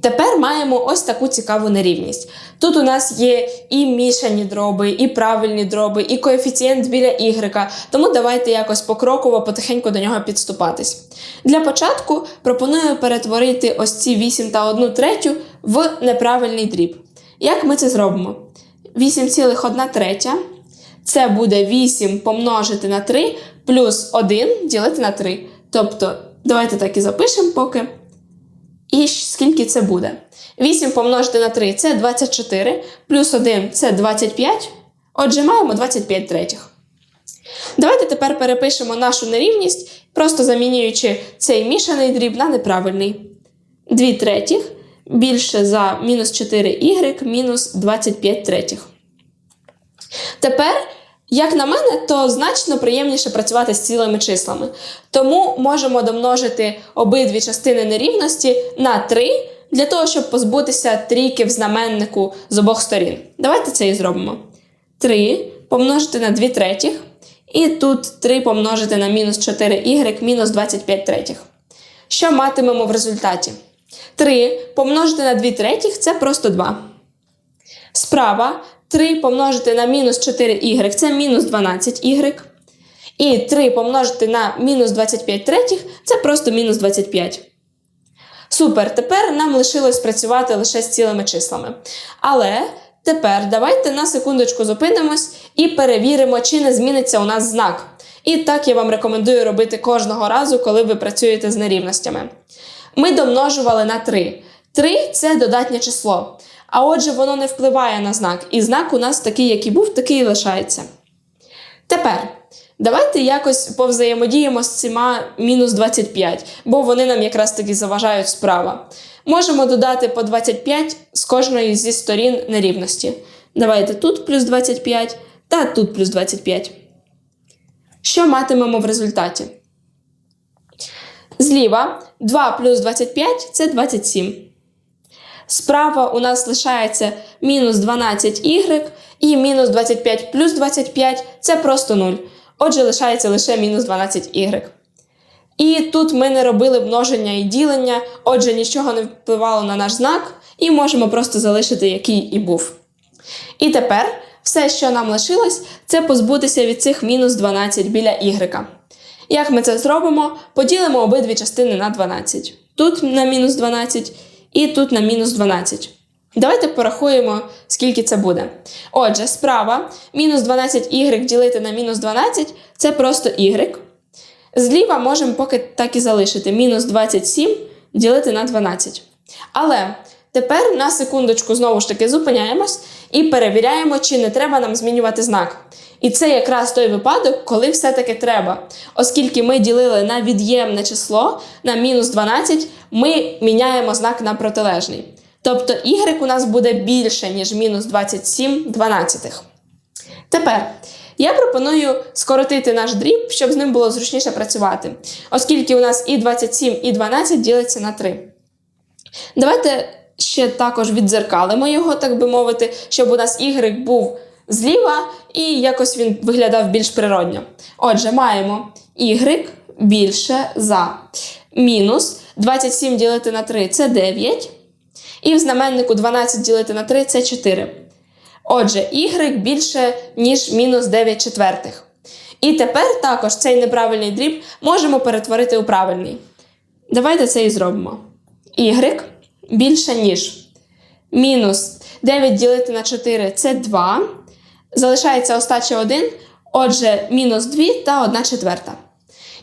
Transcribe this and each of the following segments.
Тепер маємо ось таку цікаву нерівність. Тут у нас є і мішані дроби, і правильні дроби, і коефіцієнт біля y, тому давайте якось покроково потихеньку до нього підступатись. Для початку пропоную перетворити ось ці 8 та 1 третю в неправильний дріб. Як ми це зробимо? 8,1 третя. Це буде 8 помножити на 3 плюс 1 ділити на 3. Тобто, давайте так і запишемо поки. І скільки це буде? 8 помножити на 3 це 24, плюс 1 це 25. Отже, маємо 25 третіх. Давайте тепер перепишемо нашу нерівність, просто замінюючи цей мішаний дріб на неправильний. 2 третіх більше за мінус 4y мінус 25 третіх. Тепер, як на мене, то значно приємніше працювати з цілими числами. Тому можемо домножити обидві частини нерівності на 3 для того, щоб позбутися трійки в знаменнику з обох сторін. Давайте це і зробимо. 3 помножити на 2 третіх. І тут 3 помножити на мінус 4y мінус 25 третіх. Що матимемо в результаті? 3 помножити на 2 третіх це просто 2. Справа 3 помножити на мінус 4y це мінус 12y. І 3 помножити на мінус 25 третіх це просто мінус 25. Супер, тепер нам лишилось працювати лише з цілими числами. Але тепер давайте на секундочку зупинимось і перевіримо, чи не зміниться у нас знак. І так я вам рекомендую робити кожного разу, коли ви працюєте з нерівностями. Ми домножували на 3. 3 це додатнє число. А отже, воно не впливає на знак, і знак у нас такий, який був, такий і лишається. Тепер давайте якось повзаємодіємо з ціма мінус 25, бо вони нам якраз таки заважають справа. Можемо додати по 25 з кожної зі сторін нерівності. Давайте тут плюс 25 та тут плюс 25. Що матимемо в результаті? Зліва 2 плюс 25 це 27. Справа у нас лишається мінус 12y і мінус 25 плюс 25 це просто 0. Отже, лишається лише мінус 12y. І тут ми не робили множення і ділення, отже, нічого не впливало на наш знак, і можемо просто залишити, який і був. І тепер все, що нам лишилось, це позбутися від цих мінус 12 біля y. Як ми це зробимо? Поділимо обидві частини на 12. Тут на мінус 12 і тут на мінус 12. Давайте порахуємо, скільки це буде. Отже, справа мінус 12y ділити на мінус 12 це просто y. Зліва можемо поки так і залишити мінус 27 ділити на 12. Але тепер на секундочку знову ж таки зупиняємось і перевіряємо, чи не треба нам змінювати знак. І це якраз той випадок, коли все-таки треба. Оскільки ми ділили на від'ємне число на мінус 12, ми міняємо знак на протилежний. Тобто y у нас буде більше, ніж мінус 27 дванадцятих. Тепер я пропоную скоротити наш дріб, щоб з ним було зручніше працювати, оскільки у нас і 27, і 12 ділиться на 3. Давайте ще також віддзеркалимо його, так би мовити, щоб у нас y був зліва і якось він виглядав більш природньо. Отже, маємо y більше за мінус 27 ділити на 3 це 9. І в знаменнику 12 ділити на 3 це 4. Отже, y більше, ніж мінус 9 четвертих. І тепер також цей неправильний дріб можемо перетворити у правильний. Давайте це і зробимо. y більше, ніж мінус 9 ділити на 4 це 2. Залишається остача 1. Отже, мінус 2 та 1 четверта.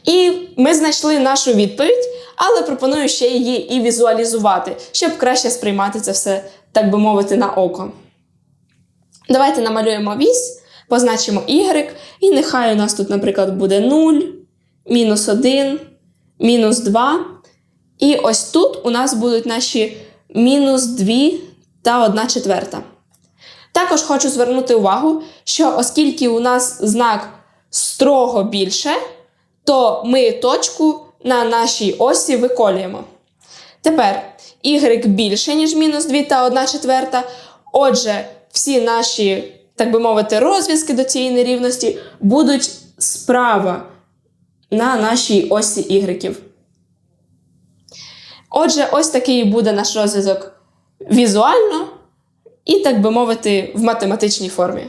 І ми знайшли нашу відповідь, але пропоную ще її і візуалізувати, щоб краще сприймати це все, так би мовити, на око. Давайте намалюємо вісь, позначимо y, і нехай у нас тут, наприклад, буде 0, мінус 1, мінус 2. І ось тут у нас будуть наші мінус 2 та 1 четверта. Також хочу звернути увагу, що оскільки у нас знак строго більше, то ми точку на нашій осі виколюємо. Тепер y більше, ніж мінус 2 та 1 четверта. Отже, всі наші, так би мовити, розв'язки до цієї нерівності будуть справа на нашій осі y. Отже, ось такий буде наш розв'язок візуально і, так би мовити, в математичній формі.